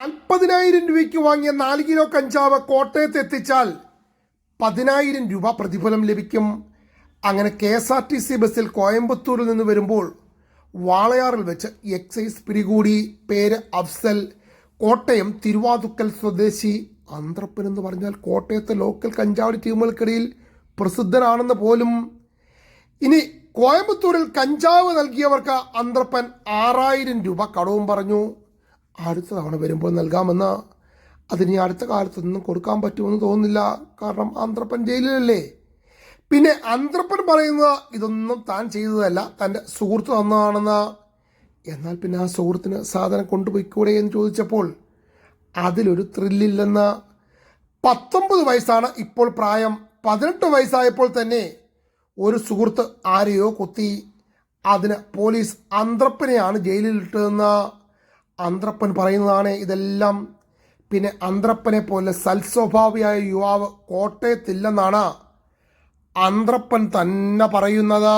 നാൽപ്പതിനായിരം രൂപയ്ക്ക് വാങ്ങിയ നാല് കിലോ കഞ്ചാവ് കോട്ടയത്ത് എത്തിച്ചാൽ പതിനായിരം രൂപ പ്രതിഫലം ലഭിക്കും. അങ്ങനെ K S R T C ബസ്സിൽ കോയമ്പത്തൂരിൽ നിന്ന് വരുമ്പോൾ വാളയാറിൽ വെച്ച് എക്സൈസ് പിടികൂടി. പേര് അഫ്സൽ കോട്ടയം തിരുവാതുക്കൽ സ്വദേശി. അന്ത്രപ്പൻ എന്ന് പറഞ്ഞാൽ കോട്ടയത്തെ ലോക്കൽ കഞ്ചാവടി ടീമുകൾക്കിടയിൽ പ്രസിദ്ധനാണെന്ന് പോലും. ഇനി കോയമ്പത്തൂരിൽ കഞ്ചാവ് നൽകിയവർക്ക് അന്ത്രപ്പൻ ആറായിരം രൂപ കടവും പറഞ്ഞു. അടുത്ത തവണ വരുമ്പോൾ നൽകാമെന്ന്. അതിന് അടുത്ത കാലത്തൊന്നും കൊടുക്കാൻ പറ്റുമെന്ന് തോന്നുന്നില്ല. കാരണം ആന്ത്രപ്പൻ ജയിലിലല്ലേ? പിന്നെ ആന്ത്രപ്പൻ പറയുന്നത് ഇതൊന്നും താൻ ചെയ്തതല്ല. തന്റെ സുഹൃത്ത് തന്നതാണെന്ന്. എന്നാൽ പിന്നെ ആ സുഹൃത്തിന് സാധനം കൊണ്ടുപോയിക്കൂടെ എന്ന് ചോദിച്ചപ്പോൾ അതിലൊരു ത്രില്ലില്ലെന്ന്. പത്തൊമ്പത് വയസ്സാണ് ഇപ്പോൾ പ്രായം. പതിനെട്ട് വയസ്സായപ്പോൾ തന്നെ ഒരു സുഹൃത്ത് ആരെയോ കൊത്തി. അതിന് പോലീസ് അന്ത്രപ്പനെയാണ് ജയിലിലിട്ടതെന്ന്. അന്ത്രപ്പൻ പറയുന്നതാണ് ഇതെല്ലാം. പിന്നെ അന്ത്രപ്പനെ പോലെ സൽസ്വഭാവിയായ യുവാവ് കോട്ടയത്തില്ലെന്നാണ് അന്ത്രപ്പൻ തന്നെ പറയുന്നത്.